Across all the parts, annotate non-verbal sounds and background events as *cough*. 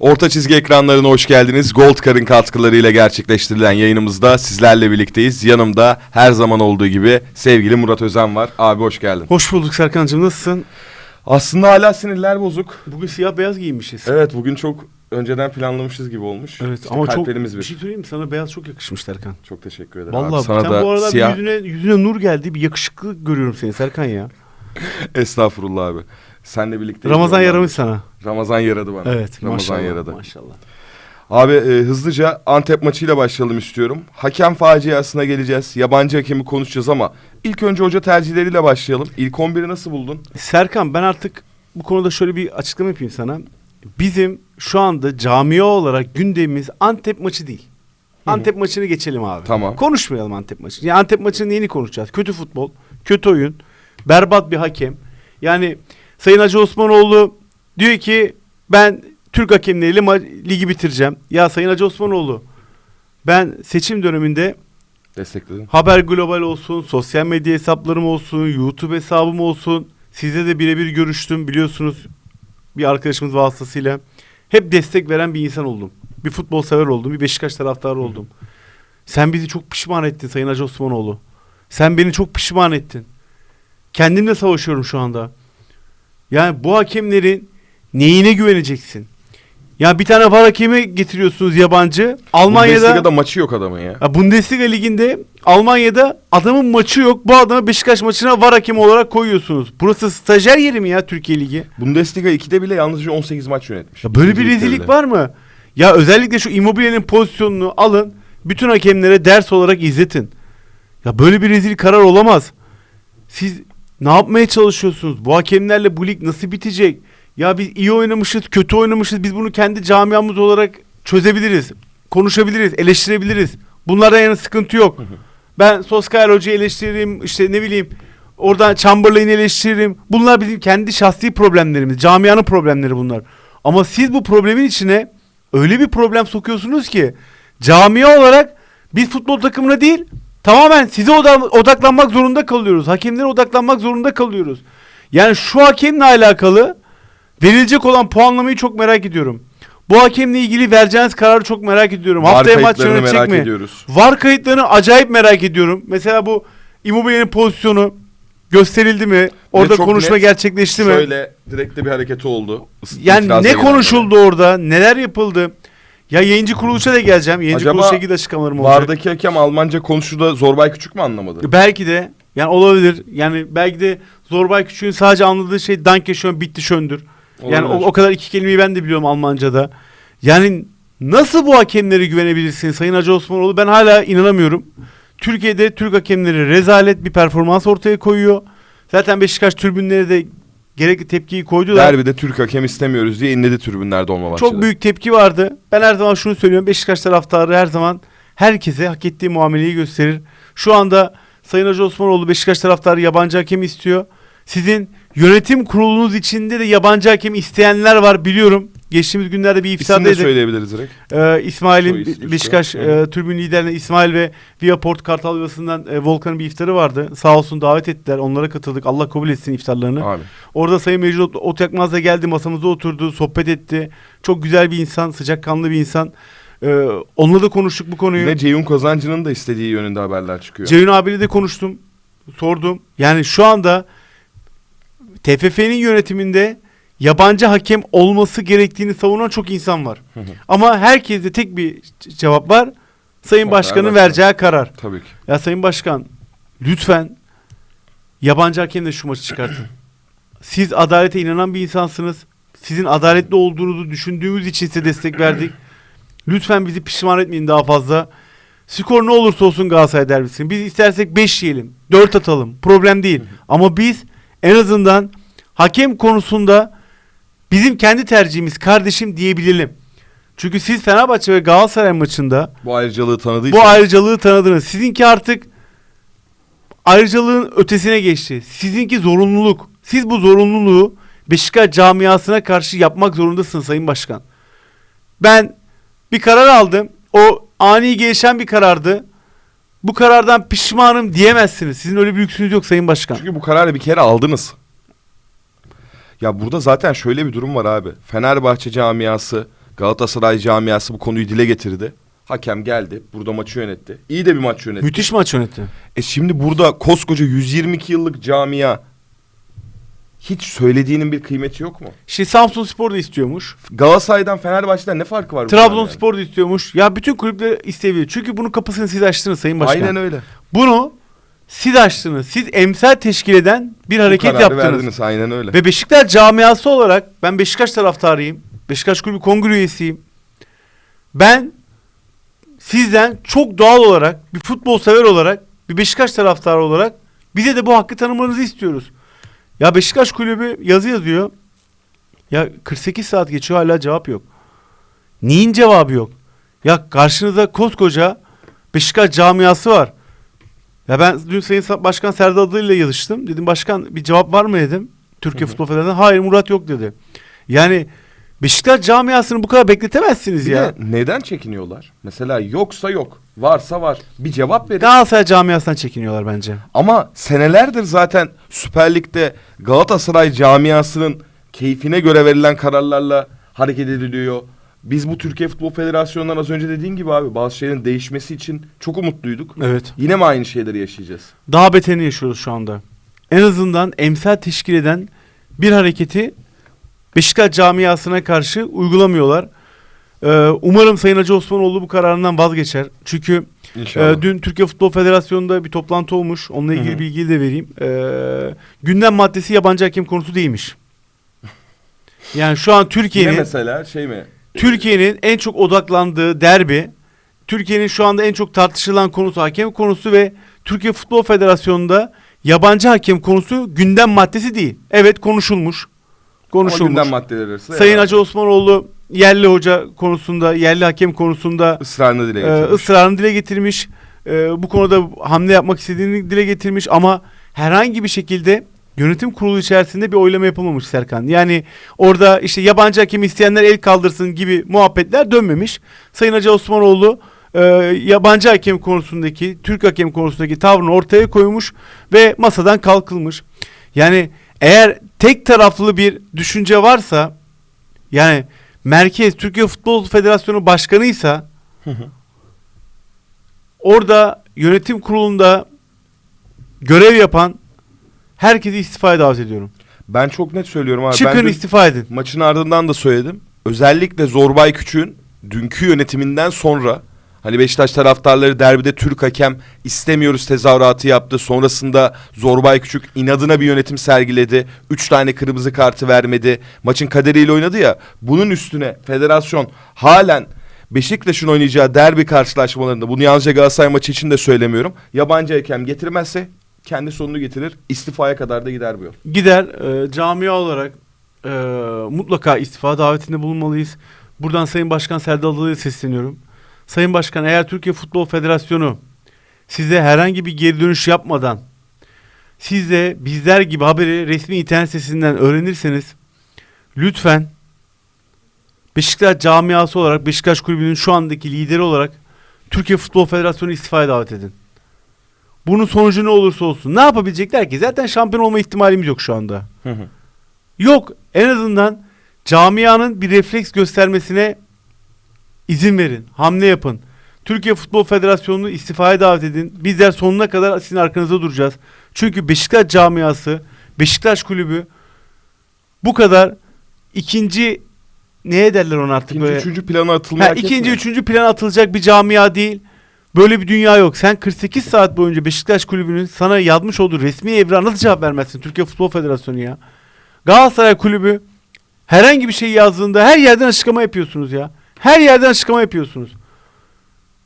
Orta çizgi ekranlarına hoş geldiniz. Gold Car'ın katkılarıyla gerçekleştirilen yayınımızda sizlerle birlikteyiz. Yanımda her zaman olduğu gibi sevgili Murat Özen var. Abi hoş geldin. Hoş bulduk Serkan'cığım nasılsın? Aslında hala sinirler bozuk. Bugün siyah beyaz giyinmişiz. Evet bugün çok önceden planlamışız gibi olmuş. Evet, İşte ama çok kalplerimiz bir bir. şey söyleyeyim mi? Sana beyaz çok yakışmış Serkan. Çok teşekkür ederim. Vallahi abi. Sana sen da bu aralar siyah... yüzüne, yüzüne nur geldi. Bir yakışıklı görüyorum seni Serkan ya. *laughs* Estağfurullah abi. Senle birlikte. Ramazan yaramış sana. Ramazan yaradı bana. Evet Ramazan maşallah. yaradı. Maşallah. Abi e, hızlıca Antep maçıyla başlayalım istiyorum. Hakem faciasına geleceğiz. Yabancı hakemi konuşacağız ama ilk önce hoca tercihleriyle başlayalım. İlk 11'i nasıl buldun? Serkan ben artık bu konuda şöyle bir açıklama yapayım sana. Bizim şu anda camia olarak gündemimiz Antep maçı değil. Antep maçını geçelim abi. Tamam. Konuşmayalım Antep maçı. Yani Antep maçının neyini konuşacağız? Kötü futbol, kötü oyun, berbat bir hakem. Yani Sayın Hacı Osmanoğlu diyor ki ben Türk hakemleriyle ligi bitireceğim. Ya Sayın Hacı Osmanoğlu ben seçim döneminde Destekledin. Haber Global olsun, sosyal medya hesaplarım olsun, YouTube hesabım olsun. Sizle de birebir görüştüm biliyorsunuz bir arkadaşımız vasıtasıyla. Hep destek veren bir insan oldum. Bir futbol sever oldum, bir Beşiktaş taraftarı oldum. Sen bizi çok pişman ettin Sayın Hacı Osmanoğlu. Sen beni çok pişman ettin. Kendimle savaşıyorum şu anda. Yani bu hakemlerin neyine güveneceksin? Ya bir tane var hakemi getiriyorsunuz yabancı. Almanya'da Bundesliga'da maçı yok adamın ya. ya Bundesliga liginde Almanya'da adamın maçı yok. Bu adamı Beşiktaş maçına var hakemi olarak koyuyorsunuz. Burası stajyer yeri mi ya Türkiye Ligi? Bundesliga 2'de bile yalnızca 18 maç yönetmiş. Ya böyle bir rezillik var mı? Ya özellikle şu Immobile'nin pozisyonunu alın. Bütün hakemlere ders olarak izletin. Ya böyle bir rezil karar olamaz. Siz ne yapmaya çalışıyorsunuz? Bu hakemlerle bu lig nasıl bitecek? Ya biz iyi oynamışız, kötü oynamışız. Biz bunu kendi camiamız olarak çözebiliriz. Konuşabiliriz, eleştirebiliriz. Bunlardan yana sıkıntı yok. Ben Soskaya Hoca'yı eleştiririm, işte ne bileyim oradan Chamberlain'i eleştiririm. Bunlar bizim kendi şahsi problemlerimiz. Camianın problemleri bunlar. Ama siz bu problemin içine öyle bir problem sokuyorsunuz ki camia olarak biz futbol takımına değil tamamen size oda- odaklanmak zorunda kalıyoruz. Hakemlere odaklanmak zorunda kalıyoruz. Yani şu hakemle alakalı verilecek olan puanlamayı çok merak ediyorum. Bu hakemle ilgili vereceğiniz kararı çok merak ediyorum. Var Haftaya maç kayıtlarını yönetecek merak mi? ediyoruz. Var kayıtlarını acayip merak ediyorum. Mesela bu Immobile'nin pozisyonu gösterildi mi? Orada çok konuşma net, gerçekleşti mi? Şöyle direkte bir hareketi oldu. Is- Yani itiraz ne konuşuldu orada? Neler yapıldı? Ya yayıncı kuruluşa da geleceğim. Yayıncı Acaba kuruluşa ilgili açıklamalarım olacak. Vardaki hakem Almanca konuştu da Zorbay Küçük mü anlamadı? Belki de yani olabilir. Yani belki de Zorbay Küçük'ün sadece anladığı şey Danke schön bitti schöndür. Yani o, o kadar iki kelimeyi ben de biliyorum Almanca'da. Yani nasıl bu hakemlere güvenebilirsin Sayın Hacı Osmanoğlu? Ben hala inanamıyorum. Türkiye'de Türk hakemleri rezalet bir performans ortaya koyuyor. Zaten Beşiktaş tribünleri de gerekli tepkiyi koydular. Derbide Türk hakem istemiyoruz diye inledi tribünlerde olma başladı. Çok büyük tepki vardı. Ben her zaman şunu söylüyorum. Beşiktaş taraftarı her zaman herkese hak ettiği muameleyi gösterir. Şu anda Sayın Hacı Osmanoğlu Beşiktaş taraftarı yabancı hakem istiyor. Sizin yönetim kurulunuz içinde de yabancı hakem isteyenler var biliyorum. Geçtiğimiz günlerde bir İsim de iftadaydı. söyleyebiliriz direkt. Ee, İsmail'in Soy ismi Be- Beşiktaş e, tribün liderine İsmail ve Viaport Kartal Yuvası'ndan e, Volkan'ın bir iftarı vardı. Sağ olsun davet ettiler. Onlara katıldık. Allah kabul etsin iftarlarını. Abi. Orada Sayın Mecnun Ot- Otyakmaz da geldi masamıza oturdu sohbet etti. Çok güzel bir insan sıcakkanlı bir insan. Ee, onunla da konuştuk bu konuyu. Ve Ceyhun Kazancı'nın da istediği yönünde haberler çıkıyor. Ceyhun abiyle de konuştum. Sordum. Yani şu anda TFF'nin yönetiminde yabancı hakem olması gerektiğini savunan çok insan var. Ama herkeste tek bir cevap var. Sayın Karar Başkan'ın başkan. vereceği karar. Tabii ki. Ya Sayın Başkan lütfen yabancı hakemle şu maçı çıkartın. *clears throat* Siz adalete inanan bir insansınız. Sizin adaletli olduğunuzu düşündüğümüz için size destek *clears throat* verdik. Lütfen bizi pişman etmeyin daha fazla. Skor ne olursa olsun Galatasaray derbisini. Biz istersek 5 yiyelim, 4 atalım. Problem değil. Ama biz en azından hakem konusunda bizim kendi tercihimiz kardeşim diyebilelim. Çünkü siz Fenerbahçe ve Galatasaray maçında Bu ayrıcalığı tanıdığı bu ayrıcalığı tanıdınız. Sizinki artık ayrıcalığın ötesine geçti. Sizinki zorunluluk. Siz bu zorunluluğu Beşiktaş camiasına karşı yapmak zorundasınız Sayın Başkan. Ben bir karar aldım. O ani gelişen bir karardı. Bu karardan pişmanım diyemezsiniz. Sizin öyle bir lüksünüz yok Sayın Başkan. Çünkü bu kararı bir kere aldınız. Ya burada zaten şöyle bir durum var abi. Fenerbahçe camiası Galatasaray camiası bu konuyu dile getirdi. Hakem geldi. Burada maçı yönetti. İyi de bir maç yönetti. Müthiş maç yönetti. E şimdi burada koskoca 122 yıllık camia hiç söylediğinin bir kıymeti yok mu? İşte Samsun Spor da istiyormuş. Galatasaray'dan Fenerbahçe'den ne farkı var? Trabzonspor da istiyormuş. Ya bütün kulüpler isteyebilir. Çünkü bunun kapısını siz açtınız Sayın? Başkan. Aynen öyle. Bunu siz açtınız. Siz emsal teşkil eden bir hareket yaptınız. verdiniz aynen öyle. Ve Beşiktaş camiası olarak ben Beşiktaş taraftarıyım. Beşiktaş Kulübü Kongre üyesiyim. Ben sizden çok doğal olarak bir futbol sever olarak bir Beşiktaş taraftarı olarak bize de bu hakkı tanımanızı istiyoruz. Ya Beşiktaş Kulübü yazı yazıyor. Ya 48 saat geçiyor hala cevap yok. Neyin cevabı yok? Ya karşınızda koskoca Beşiktaş camiası var. Ya ben dün Sayın Sa- Başkan Serdar Adalı ile yazıştım. Dedim başkan bir cevap var mı dedim. Türkiye. Futbol Federasyonu. Hayır Murat yok dedi. Yani Beşiktaş camiasını bu kadar bekletemezsiniz Bir ya. de neden çekiniyorlar? Mesela yoksa yok, varsa var. Bir cevap verin. Galatasaray camiasından çekiniyorlar bence. Ama senelerdir zaten Süper Lig'de Galatasaray camiasının keyfine göre verilen kararlarla hareket ediliyor. Biz bu Türkiye Futbol Federasyonu'ndan az önce dediğin gibi abi bazı şeylerin değişmesi için çok umutluyduk. Evet. Yine mi aynı şeyleri yaşayacağız? Daha beterini yaşıyoruz şu anda. En azından emsal teşkil eden bir hareketi Beşiktaş camiasına karşı uygulamıyorlar. Ee, umarım Sayın Hacı Osmanoğlu bu kararından vazgeçer. Çünkü İnşallah. Ee, dün Türkiye Futbol Federasyonu'nda bir toplantı olmuş. Onunla ilgili Hı hı. bilgiyi de vereyim. Ee, gündem maddesi yabancı hakem konusu değilmiş. *laughs* Yani şu an Yine Türkiye'nin mesela şey mi? Türkiye'nin en çok odaklandığı derbi, Türkiye'nin şu anda en çok tartışılan konusu hakem konusu ve Türkiye Futbol Federasyonu'nda yabancı hakem konusu gündem maddesi değil. Evet konuşulmuş. Ama Konuşulmuş. gündem maddeleri Sayın yani Hacı Osmanoğlu yerli hoca konusunda, yerli hakem konusunda ısrarını dile e, getirmiş. ısrarını dile getirmiş. E, bu konuda hamle yapmak istediğini dile getirmiş ama herhangi bir şekilde yönetim kurulu içerisinde bir oylama yapılmamış Serkan. Yani orada işte yabancı hakem isteyenler el kaldırsın gibi muhabbetler dönmemiş. Sayın Hacı Osmanoğlu e, yabancı hakem konusundaki, Türk hakem konusundaki tavrını ortaya koymuş ve masadan kalkılmış. Yani eğer tek taraflı bir düşünce varsa yani merkez Türkiye Futbol Federasyonu başkanıysa orada yönetim kurulunda görev yapan herkesi istifaya davet ediyorum. ben çok net söylüyorum abi. Çıkın ben dün istifa edin. maçın ardından da söyledim. Özellikle Zorbay Küçük'ün dünkü yönetiminden sonra hani Beşiktaş taraftarları derbide Türk hakem istemiyoruz tezahüratı yaptı. Sonrasında Zorbay Küçük inadına bir yönetim sergiledi. Üç tane kırmızı kartı vermedi. Maçın kaderiyle oynadı ya. Bunun üstüne federasyon halen Beşiktaş'ın oynayacağı derbi karşılaşmalarında bunu yalnızca Galatasaray maçı için de söylemiyorum. Yabancı hakem getirmezse kendi sonunu getirir. İstifaya kadar da gider bu yol. Gider e, camia olarak e, mutlaka istifa davetinde bulunmalıyız. Buradan Sayın Başkan Serdar Adalı'ya sesleniyorum. Sayın Başkan eğer Türkiye Futbol Federasyonu size herhangi bir geri dönüş yapmadan siz de bizler gibi haberi resmi internet sitesinden öğrenirseniz lütfen Beşiktaş camiası olarak Beşiktaş Kulübü'nün şu andaki lideri olarak Türkiye Futbol Federasyonu istifaya davet edin. Bunun sonucu ne olursa olsun. Ne yapabilecekler ki? Zaten şampiyon olma ihtimalimiz yok şu anda. Yok. En azından camianın bir refleks göstermesine izin verin. Hamle yapın. Türkiye Futbol Federasyonu'nu istifaya davet edin. Bizler sonuna kadar sizin arkanızda duracağız. Çünkü Beşiktaş camiası, Beşiktaş kulübü bu kadar ikinci neye derler onu artık İkinci, böyle? üçüncü plana Ha, atılmaya ikinci, üçüncü plan atılacak bir camia değil. Böyle bir dünya yok. Sen 48 saat boyunca Beşiktaş Kulübü'nün sana yazmış olduğu resmi evrağa nasıl cevap vermezsin? Türkiye Futbol Federasyonu ya. Galatasaray Kulübü herhangi bir şey yazdığında her yerden açıklama yapıyorsunuz ya. Her yerden açıklama yapıyorsunuz.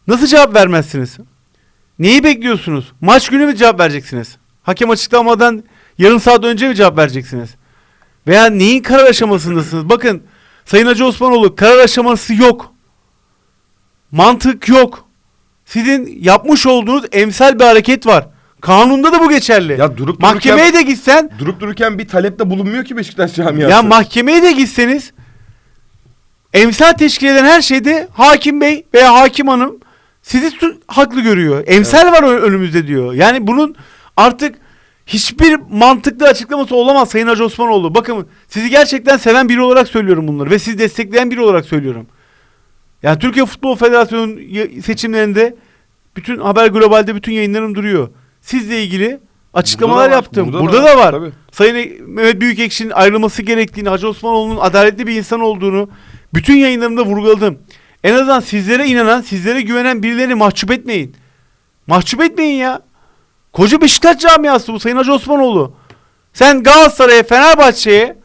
Nasıl cevap vermezsiniz? Neyi bekliyorsunuz? Maç günü mü cevap vereceksiniz? Hakem açıklamadan yarım saat önce mi cevap vereceksiniz? Veya neyin karar aşamasındasınız? Bakın Sayın Hacı Osmanoğlu karar aşaması yok. Mantık yok. Sizin yapmış olduğunuz emsal bir hareket var. Kanunda da bu geçerli. Ya durup Mahkemeye dururken, de gitsen, durup dururken bir talepte bulunmuyor ki Beşiktaş camiası. ya mahkemeye de gitseniz emsal teşkil eden her şeyde hakim bey veya hakim hanım sizi haklı görüyor. Emsal var ö- önümüzde diyor. Yani bunun artık hiçbir mantıklı açıklaması olamaz Sayın Hacı Osmanoğlu. Bakın sizi gerçekten seven biri olarak söylüyorum bunları ve sizi destekleyen biri olarak söylüyorum. Yani Türkiye Futbol Federasyonu seçimlerinde bütün Haber Global'de bütün yayınlarım duruyor. Sizle ilgili açıklamalar Burada da var, yaptım. burada Burada, da var, var. tabii. Sayın Mehmet Büyükekşi'nin ayrılması gerektiğini, Hacı Osmanoğlu'nun adaletli bir insan olduğunu bütün yayınlarımda vurguladım. En azından sizlere inanan, sizlere güvenen birilerini mahcup etmeyin. Mahcup etmeyin ya. Koca Beşiktaş camiası bu Sayın Hacı Osmanoğlu. Sen Galatasaray'a, Fenerbahçe'ye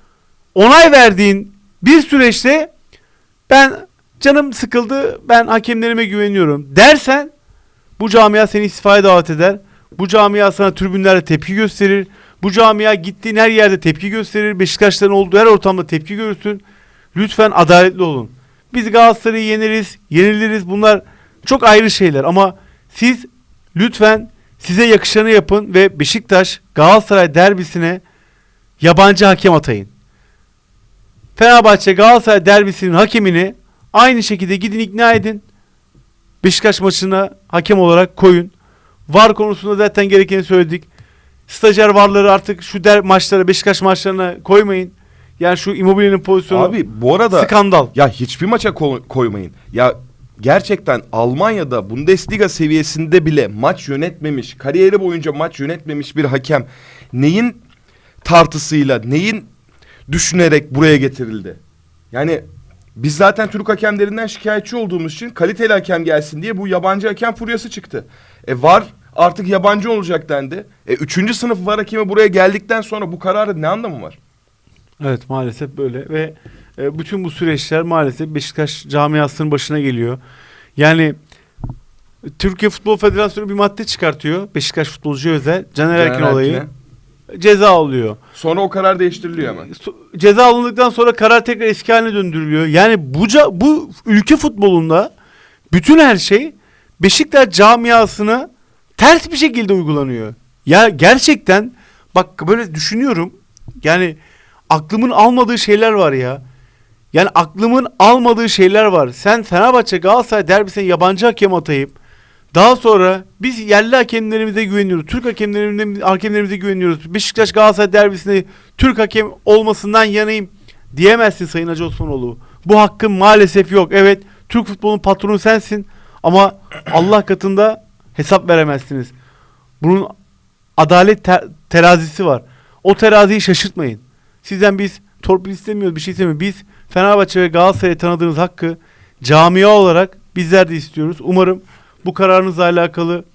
onay verdiğin bir süreçte ben canım sıkıldı, ben hakemlerime güveniyorum dersen bu camia seni istifaya davet eder. Bu camia sana tribünlerde tepki gösterir. Bu camia gittiğin her yerde tepki gösterir. Beşiktaşların olduğu her ortamda tepki görürsün. Lütfen adaletli olun. Biz Galatasaray'ı yeneriz, yeniliriz. Bunlar çok ayrı şeyler ama siz lütfen size yakışanı yapın ve Beşiktaş Galatasaray derbisine yabancı hakem atayın. Fenerbahçe Galatasaray derbisinin hakemini aynı şekilde gidin ikna edin. Beşiktaş maçına hakem olarak koyun. VAR konusunda zaten gerekeni söyledik. Stajyer varları artık şu der maçlara Beşiktaş maçlarına koymayın. Yani şu Immobile'nin pozisyonu Abi bu arada skandal. ya hiçbir maça ko- koymayın. Ya gerçekten Almanya'da Bundesliga seviyesinde bile maç yönetmemiş, kariyeri boyunca maç yönetmemiş bir hakem neyin tartısıyla, neyin düşünerek buraya getirildi? Yani biz zaten Türk hakemlerinden şikayetçi olduğumuz için kaliteli hakem gelsin diye bu yabancı hakem furyası çıktı. E var artık yabancı olacak dendi. E üçüncü sınıf var hakemi buraya geldikten sonra bu kararın ne anlamı var? Evet maalesef böyle ve e, bütün bu süreçler maalesef Beşiktaş camiasının başına geliyor. Yani Türkiye Futbol Federasyonu bir madde çıkartıyor. Beşiktaş futbolcuya özel. Caner Erkin olayı. Erkin'e. Ceza alıyor. Sonra o karar değiştiriliyor hemen. So- Ceza alındıktan sonra karar tekrar eski haline döndürülüyor. Yani bu bu ülke futbolunda bütün her şey Beşiktaş camiasına ters bir şekilde uygulanıyor. Ya gerçekten bak böyle düşünüyorum. Yani aklımın almadığı şeyler var ya. Yani aklımın almadığı şeyler var. Sen Fenerbahçe Galatasaray derbisine yabancı hakem atayıp daha sonra biz yerli hakemlerimize güveniyoruz. Türk hakemlerimize, hakemlerimize güveniyoruz. Beşiktaş Galatasaray derbisinde Türk hakem olmasından yanayım diyemezsin Sayın Hacı Osmanoğlu. Bu hakkın maalesef yok. Evet Türk futbolunun patronu sensin ama Allah katında hesap veremezsiniz. Bunun adalet te- terazisi var. O teraziyi şaşırtmayın. Sizden biz torpil istemiyoruz, bir şey istemiyoruz. Biz Fenerbahçe ve Galatasaray'a tanıdığınız hakkı camia olarak bizler de istiyoruz. Umarım bu kararınızla alakalı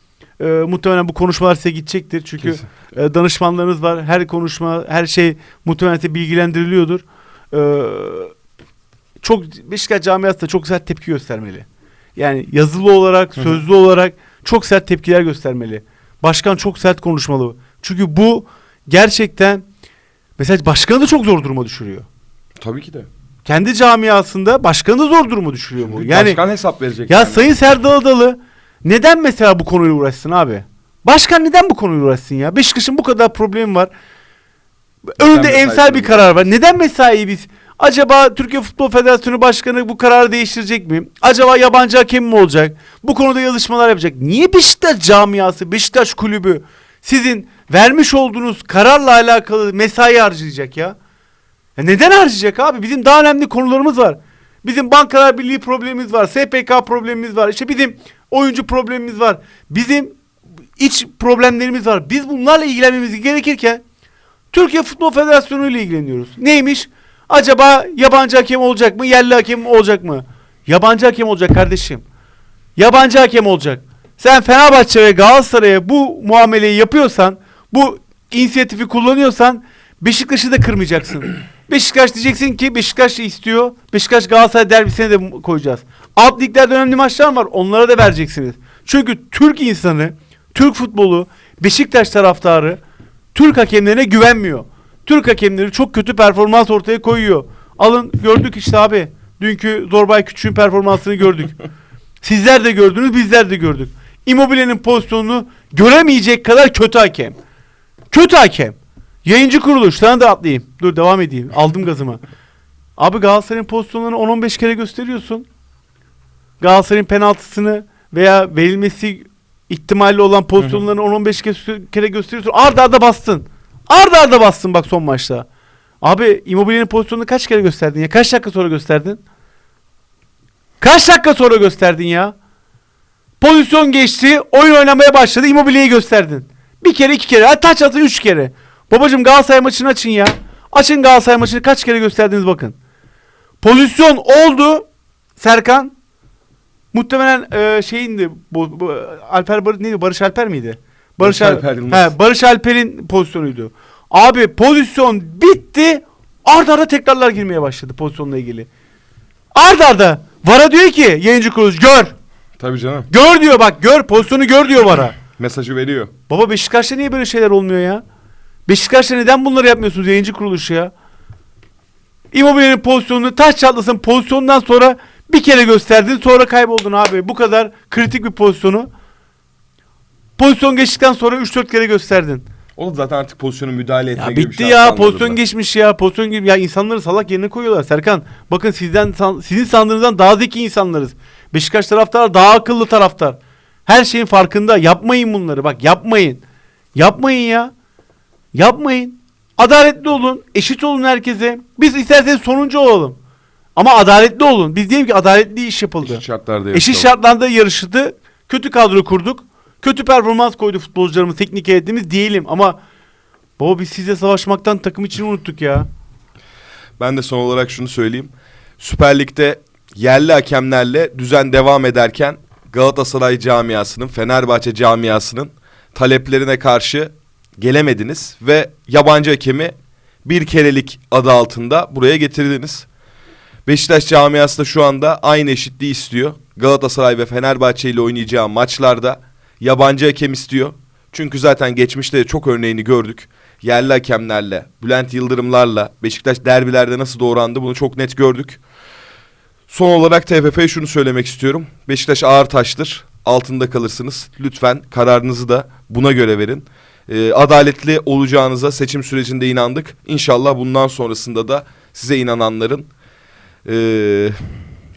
e, muhtemelen bu konuşmalar size gidecektir. Çünkü Kesin. e, danışmanlarınız var. Her konuşma, her şey muhtemelen size bilgilendiriliyordur. E, çok Beşiktaş camiası da çok sert tepki göstermeli. Yani yazılı olarak, sözlü olarak çok sert tepkiler göstermeli. Başkan çok sert konuşmalı. Çünkü bu gerçekten mesela başkanı da çok zor duruma düşürüyor. Tabii ki de. Kendi camiasında başkanı da zor duruma düşürüyor bu. Çünkü Yani başkan hesap verecek. ya yani. Sayın Serdal Adalı neden mesela bu konuyla uğraşsın abi? Başkan neden bu konuyla uğraşsın ya? Beşiktaş'ın bu kadar problemi var. Önünde emsal bir karar var. Neden mesai biz? Acaba Türkiye Futbol Federasyonu Başkanı bu kararı değiştirecek mi? Acaba yabancı hakem mi olacak? Bu konuda yazışmalar yapacak. Niye Beşiktaş camiası, Beşiktaş kulübü sizin vermiş olduğunuz kararla alakalı mesai harcayacak ya? Ya neden harcayacak abi? Bizim daha önemli konularımız var. Bizim bankalar birliği problemimiz var. SPK problemimiz var. İşte bizim oyuncu problemimiz var. Bizim iç problemlerimiz var. Biz bunlarla ilgilenmemiz gerekirken Türkiye Futbol Federasyonu ile ilgileniyoruz. Neymiş? Acaba yabancı hakem olacak mı? Yerli hakem olacak mı? Yabancı hakem olacak kardeşim. Yabancı hakem olacak. Sen Fenerbahçe ve Galatasaray'a bu muameleyi yapıyorsan, bu inisiyatifi kullanıyorsan Beşiktaş'ı da kırmayacaksın. Beşiktaş diyeceksin ki Beşiktaş istiyor. Beşiktaş Galatasaray derbisine de koyacağız. Alt liglerde önemli maçlar var. Onlara da vereceksiniz. Çünkü Türk insanı, Türk futbolu, Beşiktaş taraftarı Türk hakemlerine güvenmiyor. Türk hakemleri çok kötü performans ortaya koyuyor. Alın gördük işte abi. Dünkü Zorbay Küçük'ün performansını gördük. *laughs* Sizler de gördünüz, bizler de gördük. Immobile'nin pozisyonunu göremeyecek kadar kötü hakem. Kötü hakem. Yayıncı kuruluş. Sana da atlayayım. Dur devam edeyim. Aldım gazımı. Abi Galatasaray'ın pozisyonlarını 10-15 kere gösteriyorsun. Galatasaray'ın penaltısını veya verilmesi ihtimalli olan pozisyonlarını 10-15 kez- kere gösteriyorsun. Arda arda bastın. Arda arda bastın bak son maçta. Abi Immobile'nin pozisyonunu kaç kere gösterdin ya? Kaç dakika sonra gösterdin? Kaç dakika sonra gösterdin ya? Pozisyon geçti. Oyun oynamaya başladı. Immobile'yi gösterdin. Bir kere iki kere. Taç atın üç kere. Babacım Galatasaray maçını açın ya. Açın Galatasaray maçını kaç kere gösterdiniz bakın. Pozisyon oldu. Serkan. Muhtemelen e, şeyindi. Bu, bu, Alper Bar neydi? Barış Alper miydi? Barış Al- Alper. He, Barış Alper'in pozisyonuydu. Abi pozisyon bitti. Arda arda tekrarlar girmeye başladı pozisyonla ilgili. Arda arda. Vara diyor ki yayıncı kuruluş gör. Tabii canım. Gör diyor bak gör pozisyonu gör diyor Vara. Mesajı veriyor. Baba Beşiktaş'ta niye böyle şeyler olmuyor ya? Beşiktaş'ta neden bunları yapmıyorsunuz yayıncı kuruluş ya? Immobile'nin pozisyonunu taş çatlasın pozisyondan sonra bir kere gösterdin sonra kayboldun abi. Bu kadar kritik bir pozisyonu. Pozisyon geçtikten sonra 3-4 kere gösterdin. O da zaten artık pozisyonu müdahale etme Ya gibi bir bitti şey ya pozisyon anladım geçmiş ya pozisyon gibi ya insanları salak yerine koyuyorlar Serkan. Bakın sizden san- sizin sandığınızdan daha zeki insanlarız. Beşiktaş taraftar daha akıllı taraftar. Her şeyin farkında. Yapmayın bunları. Bak yapmayın. Yapmayın ya. Yapmayın. Adaletli olun. Eşit olun herkese. Biz isterseniz sonuncu olalım. Ama adaletli olun. Biz diyelim ki adaletli iş yapıldı. Eşit şartlarda Eşit yaşayalım. şartlarda yarıştı. Kötü kadro kurduk. Kötü performans koydu futbolcularımız, teknik heyetimiz diyelim ama baba biz sizle savaşmaktan takım için unuttuk ya. Ben de son olarak şunu söyleyeyim. Süper Lig'de yerli hakemlerle düzen devam ederken Galatasaray camiasının, Fenerbahçe camiasının taleplerine karşı gelemediniz ve yabancı hakemi bir kerelik adı altında buraya getirdiniz. Beşiktaş camiası da şu anda aynı eşitliği istiyor. Galatasaray ve Fenerbahçe ile oynayacağı maçlarda yabancı hakem istiyor. Çünkü zaten geçmişte de çok örneğini gördük. Yerli hakemlerle, Bülent Yıldırımlarla Beşiktaş derbilerde nasıl doğrandı bunu çok net gördük. Son olarak TFF'ye şunu söylemek istiyorum. Beşiktaş ağır taştır. Altında kalırsınız. Lütfen kararınızı da buna göre verin. Ee, adaletli olacağınıza seçim sürecinde inandık. İnşallah bundan sonrasında da size inananların ee,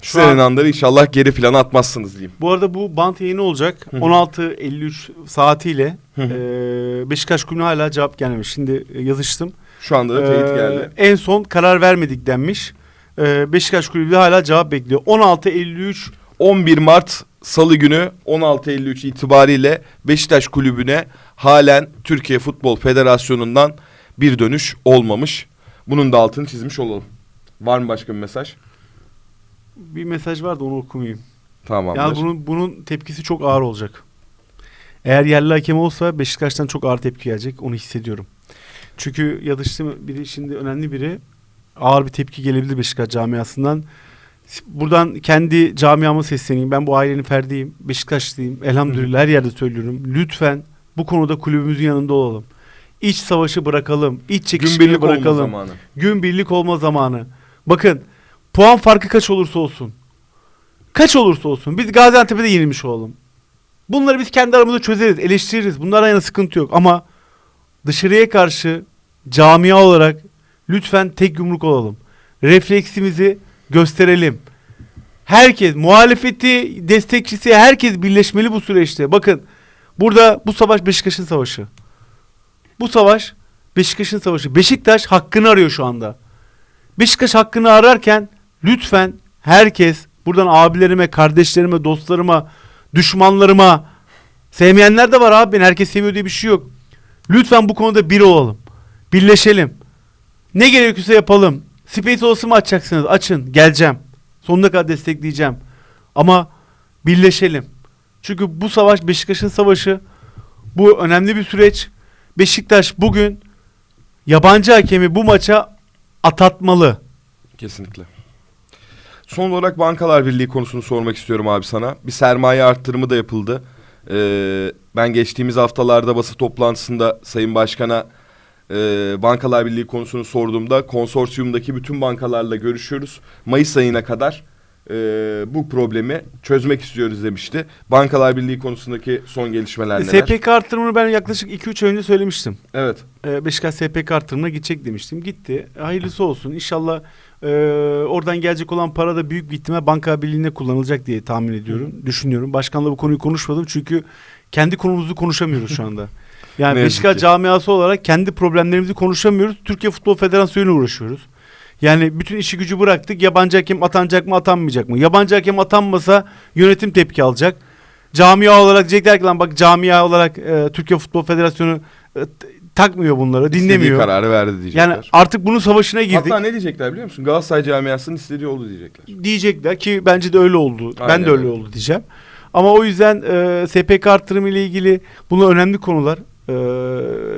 size an- inananları inşallah geri plana atmazsınız diyeyim. Bu arada bu bant yayını olacak. Hı hı. 16.53 saatiyle Hı hı. eee, Beşiktaş kulübüne hala cevap gelmemiş. Şimdi e, yazıştım. Şu anda da teyit Eee, geldi. En son karar vermedik denmiş. Eee, Beşiktaş kulübü de hala cevap bekliyor. 16.53 11 Mart Salı günü 16.53 itibariyle Beşiktaş Kulübü'ne halen Türkiye Futbol Federasyonu'ndan bir dönüş olmamış. Bunun da altını çizmiş olalım. Var mı başka bir mesaj? bir mesaj vardı onu okumayayım. Tamamdır. Yani bunun bunun tepkisi çok ağır olacak. Eğer yerli hakem olsa Beşiktaş'tan çok ağır tepki gelecek. Onu hissediyorum. Çünkü yazıştı biri şimdi önemli biri ağır bir tepki gelebilir Beşiktaş camiasından. Buradan kendi camiama sesleneyim. Ben bu ailenin ferdiyim. Beşiktaşlıyım. Elhamdülillah her yerde söylüyorum. Lütfen bu konuda kulübümüzün yanında olalım. İç savaşı bırakalım. İç çekişmeyi Gün birlik olma bırakalım. zamanı. Gün birlik olma zamanı. Bakın puan farkı kaç olursa olsun. Kaç olursa olsun. Biz Gaziantep'e de yenilmiş olalım. Bunları biz kendi aramızda çözeriz, eleştiririz. Bunlarla yana sıkıntı yok. Ama dışarıya karşı camia olarak lütfen tek yumruk olalım. Refleksimizi gösterelim. Herkes, muhalefeti, destekçisi herkes birleşmeli bu süreçte. Bakın burada bu savaş Beşiktaş'ın savaşı. Bu savaş Beşiktaş'ın savaşı. Beşiktaş hakkını arıyor şu anda. Beşiktaş hakkını ararken lütfen herkes buradan abilerime, kardeşlerime, dostlarıma, düşmanlarıma sevmeyenler de var abi. Beni herkes seviyor diye bir şey yok. Lütfen bu konuda bir olalım. Birleşelim. Ne gerekiyorsa yapalım. Space olası mı açacaksınız? Açın. Geleceğim. Sonuna kadar destekleyeceğim. Ama birleşelim. Çünkü bu savaş Beşiktaş'ın savaşı. Bu önemli bir süreç. Beşiktaş bugün yabancı hakemi bu maça atatmalı. Kesinlikle. Son olarak Bankalar Birliği konusunu sormak istiyorum abi sana. Bir sermaye arttırımı da yapıldı. Ee, ben geçtiğimiz haftalarda basın toplantısında Sayın Başkan'a e, Bankalar Birliği konusunu sorduğumda konsorsiyumdaki bütün bankalarla görüşüyoruz. Mayıs ayına kadar e, bu problemi çözmek istiyoruz demişti. Bankalar Birliği konusundaki son gelişmeler neler? SPK artırımını ben yaklaşık 2-3 ay önce söylemiştim. Evet. Ee, Beşiktaş SPK artırımına gidecek demiştim. Gitti. Hayırlısı olsun. İnşallah e, oradan gelecek olan para da büyük bir ihtimal banka birliğine kullanılacak diye tahmin ediyorum. Düşünüyorum. Başkanla bu konuyu konuşmadım çünkü kendi konumuzu konuşamıyoruz şu anda. *laughs* Yani Ne yazık Beşiktaş ki. camiası olarak kendi problemlerimizi konuşamıyoruz. Türkiye Futbol Federasyonu'yla uğraşıyoruz. Yani bütün işi gücü bıraktık. Yabancı hakem atanacak mı atanmayacak mı? Yabancı hakem atanmasa yönetim tepki alacak. Camia olarak diyecekler ki lan bak camia olarak e, Türkiye Futbol Federasyonu e, t- takmıyor bunları, İstediği dinlemiyor. kararı verdi diyecekler. Yani artık bunun savaşına girdik. Hatta ne diyecekler biliyor musun? Galatasaray camiasının istediği oldu diyecekler. diyecekler ki bence de öyle oldu. ben Aynen de öyle öyle. oldu diyeceğim. Ama o yüzden e, SPK artırımı ile ilgili bunlar önemli konular. E,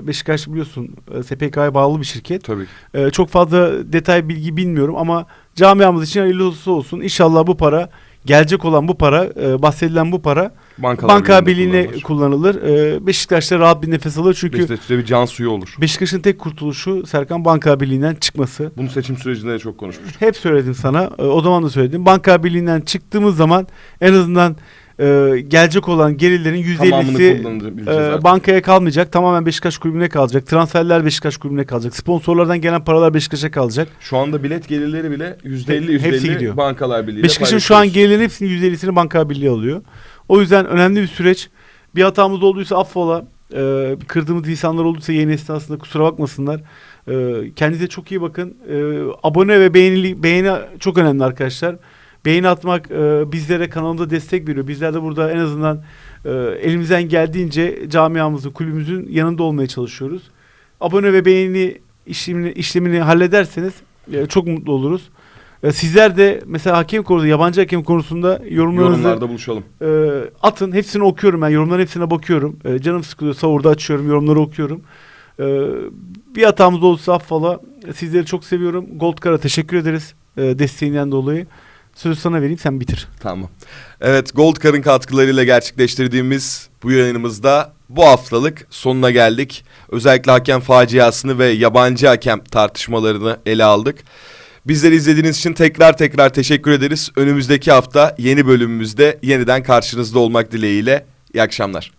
Beşiktaş biliyorsun e, SPK'ya bağlı bir şirket. Tabii ki. E, çok fazla detay bilgi bilmiyorum ama camiamız için hayırlı olsun. İnşallah bu para gelecek olan bu para e, bahsedilen bu para Bankalar banka birliğine kullanılır. E, Beşiktaş'ta rahat bir nefes alır çünkü Beşiktaş'ta bir can suyu olur. Beşiktaş'ın tek kurtuluşu Serkan Banka Birliği'nden çıkması. Bunu seçim sürecinde de çok konuşmuştuk. Hep söyledim sana. e, O zaman da söyledim. Banka Birliği'nden çıktığımız zaman en azından e, gelecek olan gelirlerin Tamamını %50'si kullanabileceğiz e, bankaya kalmayacak. Tamamen Beşiktaş kulübüne kalacak. Transferler Beşiktaş kulübüne kalacak. Sponsorlardan gelen paralar Beşiktaş'a kalacak. Şu anda bilet gelirleri bile %50 Hep- hepsi %50 gidiyor. bankalar birliğiyle Beşiktaş'ın şu an gelirlerin hepsinin %50'sini Banka Birliği alıyor. O yüzden önemli bir süreç. Bir hatamız olduysa affola. E, kırdığımız insanlar olduysa yayın esnasında kusura bakmasınlar. E, kendinize çok iyi bakın. E, abone ve beğeni, beğeni çok önemli arkadaşlar. Beğeni atmak e, bizlere kanalımıza destek veriyor. Bizler de burada en azından e, elimizden geldiğince camiamızın, kulübümüzün yanında olmaya çalışıyoruz. Abone ve beğeni işlemini, işlemini hallederseniz e, çok mutlu oluruz. E, sizler de mesela hakem konusunda, yabancı hakem konusunda yorumlarınızı Yorumlarda buluşalım. e, atın. Hepsini okuyorum ben. Yorumların hepsine bakıyorum. E, canım sıkılıyor. Savurda açıyorum. Yorumları okuyorum. E, bir hatamız olursa affola. Sizleri çok seviyorum. Gold Kara teşekkür ederiz. E, desteğinden dolayı. Sözü sana vereyim sen bitir. Tamam. Evet Gold Car'ın katkılarıyla gerçekleştirdiğimiz bu yayınımızda bu haftalık sonuna geldik. Özellikle hakem faciasını ve yabancı hakem tartışmalarını ele aldık. Bizleri izlediğiniz için tekrar tekrar teşekkür ederiz. Önümüzdeki hafta yeni bölümümüzde yeniden karşınızda olmak dileğiyle. İyi akşamlar.